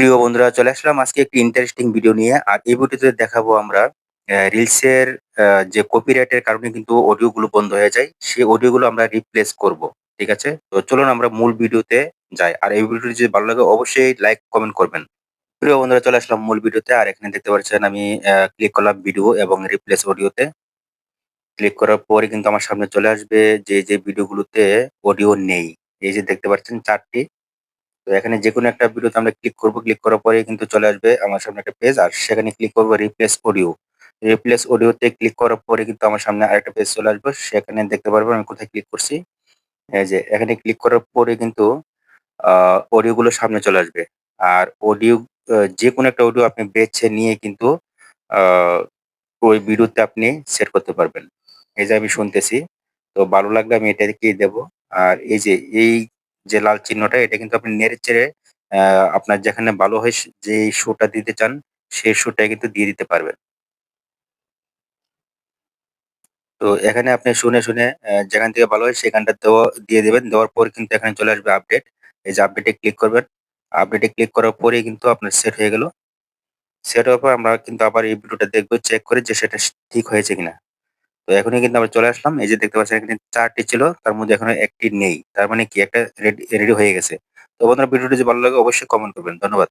প্রিয় বন্ধুরা, চলে আসলাম আজকে একটি ইন্টারেস্টিং ভিডিও নিয়ে। আর এই ভিডিওতে দেখাবো আমরা রিলসের যে কপিরাইটের কারণে কিন্তু অডিওগুলো বন্ধ হয়ে যায়, সেই অডিওগুলো আমরা রিপ্লেস করব, ঠিক আছে? তো চলুন আমরা মূল ভিডিওতে যাই। আর এই ভিডিওটি যদি ভালো লাগে, অবশ্যই লাইক কমেন্ট করবেন। প্রিয় বন্ধুরা, চলে আসলাম মূল ভিডিওতে আর এখানে দেখতে পাচ্ছেন আমি ক্লিক করলাম ভিডিও এবং রিপ্লেস অডিওতে ক্লিক করার পরে কিন্তু আমার সামনে চলে আসবে যে যে ভিডিওগুলোতে অডিও নেই। এই যে দেখতে পাচ্ছেন চারটি। তো এখানে যেকোনো একটা ভিডিওতে আমরা ক্লিক করব ক্লিক করার পরে কিন্তু চলে আসবে আমার সামনে একটা পেজ আর সেখানে ক্লিক করব রিপ্লেস অডিও রিপ্লেস অডিওতে ক্লিক করার পরে কিন্তু আমার সামনে আরেকটা পেজ চলে আসবে, সেখানে দেখতে পারবেন আমি কোথায় ক্লিক করছি। এই যে, এখানে ক্লিক করার পরে কিন্তু অডিওগুলো সামনে চলে আসবে। আর অডিও যে কোনো একটা অডিও আপনি বেছে নিয়ে কিন্তু ওই ভিডিওতে আপনি সেট করতে পারবেন। এই যে আমি শুনতেছি, তো ভালো লাগলে আমি এটা কি দেবো। আর এই যে, এই যে লাল চিহ্নটা, এটা কিন্তু আপনি নেড়ে চেড়ে আপনার যেখানে ভালো হয় যে শোটা দিতে চান সেই শোটা কিন্তু দিয়ে দিতে পারবেন। তো এখানে আপনি শুনে শুনে যেখান থেকে ভালো হয় সেখানটা দেওয়া, দিয়ে দেবেন। দেওয়ার পর কিন্তু এখানে চলে আসবে আপডেট এই যে আপডেটে ক্লিক করবেন। আপডেটে ক্লিক করার পরেই কিন্তু আপনার সেট হয়ে গেল। সেট হওয়ার পর আমরা কিন্তু আবার এই ভিডিওটা দেখব চেক করে যে সেটা ঠিক হয়েছে কিনা। তো এখনই কিন্তু আমরা চলে আসলাম। এই যে দেখতে পাচ্ছেন, এখানে চারটি ছিল, তার মধ্যে এখনও একটি নেই। তার মানে কি? একটা রেডি হয়ে গেছে। তো বন্ধুরা, ভিডিওটি যদি ভালো লাগে, অবশ্যই কমেন্ট করবেন। ধন্যবাদ।